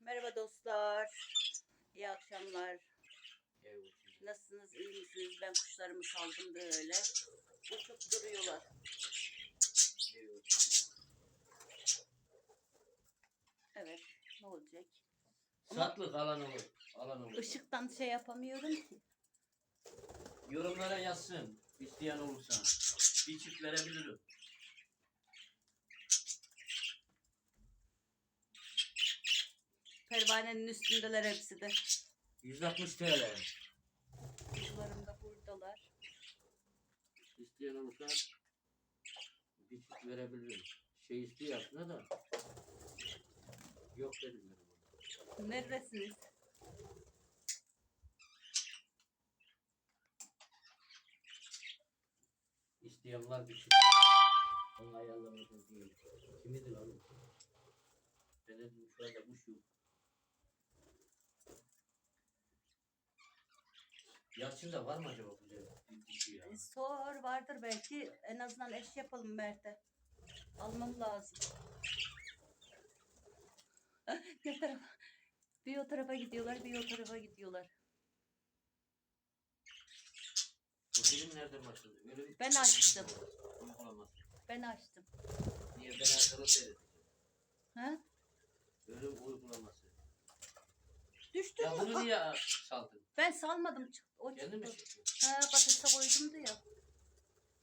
Merhaba dostlar. İyi akşamlar. Evet. Nasılsınız? iyi misiniz? Ben kuşlarımı saldım böyle. Uçup duruyorlar. Evet. Ne olacak? Satlık alan olur. Alan olur. Işıktan şey yapamıyorum ki. Yorumlara yazsın. isteyen olursa. Bir çift verebilirim. Pervanenin üstündeler hepsi de. 160 TL. Kuşlarım da buradalar. İsteyen olursa bir çift verebilirim. Şey istiyor aslında da. Yok dedim ben. Neredesiniz? İsteyen var bir çift. Onu ayarlamadım değil. Kimidir oğlum? Ben dedim şu anda kuş yok. Yalçın'da var mı acaba bir ya? E, Sor vardır belki. En azından eş yapalım Mert'e. Almam lazım. ne tarafa? Bir o tarafa gidiyorlar, bir o tarafa gidiyorlar. Bu film nereden başladı? Ölüm Ben açtım. Ben açtım. Niye ben arkada seyredeceğim? Ha? Ölüm uygulaması. Ya bunu niye saldın? Ben salmadım. çıktı. O Kendi mi çıktı. Ha kafese koydum diyor.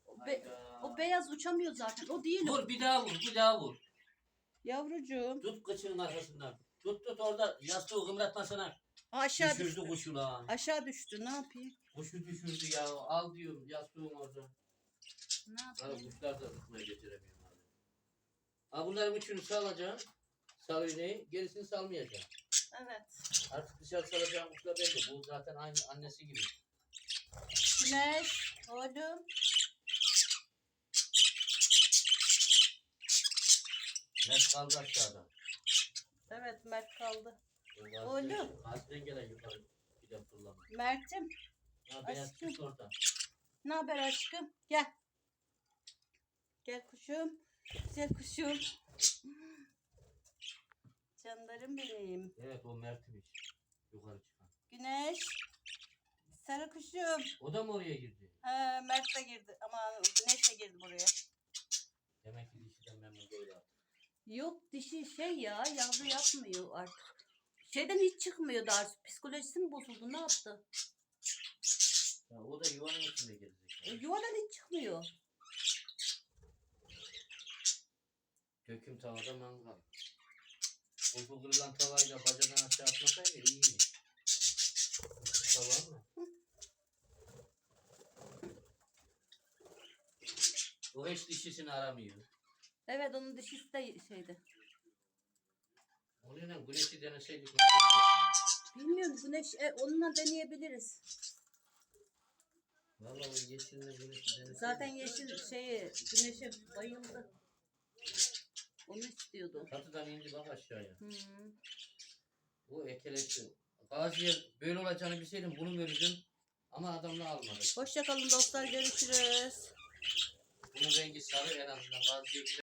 O, be- Hayda. o beyaz uçamıyor zaten. O değil o. Vur bir daha vur, bir daha vur. Yavrucuğum. Tut kıçının arkasından. Tut tut orada yastığı kımratmasana. Aşağı Düşürdü düştü. kuşu lan. Aşağı düştü. Ne yapayım? Kuşu düşürdü ya. Al diyorum yastığın orada. Ne Hani yapayım? kuşlar da tutmaya getiremiyorum abi. Ha bunların üçünü salacağım. Sal iğneyi, gerisini salmayacağım. Evet. Artık dışarı salacağım kuşlar belli. Bu zaten aynı annesi gibi. Güneş. Oğlum. Net kaldı aşağıda. Evet Mert kaldı. O Oğlum. Gaziden gelen yukarı giden fırlama. Mert'im. Ya beyaz Aşkım. orada. Ne haber aşkım? Gel. Gel kuşum. Güzel kuşum. Canlarım benim. Evet o Mert'miş. Yukarı çıkan. Güneş. Sarı kuşum. O da mı oraya girdi? Ha, Mert de girdi ama Güneş de girdi buraya. Demek ki dişiden memnun değil artık. Yok dişi şey ya yavru yapmıyor artık. Şeyden hiç çıkmıyor daha. Psikolojisi mi bozuldu ne yaptı? Ya o da yuvanın içinde E, gelecek. yuvadan hiç çıkmıyor. Döküm tavada mangal. Bu kırılan tavayla bacadan aşağı atmasaydı iyiymiş. Tamam mı? O hiç dişisini aramıyor. Evet onun dişisi de şeydi. Onunla güneşi deneseydik? Bilmiyorum güneş e, onunla deneyebiliriz. Vallahi yeşille güneşi deneseydik. Zaten yeşil şeyi güneşe bayıldı. Onu istiyordu. Çatıdan indi bak aşağıya. Hı. Bu ekelekti. Gaziye böyle olacağını bilseydim bunu verirdim. Ama adamla almadı. Hoşça kalın dostlar görüşürüz. Bunun rengi sarı en azından. Gaziye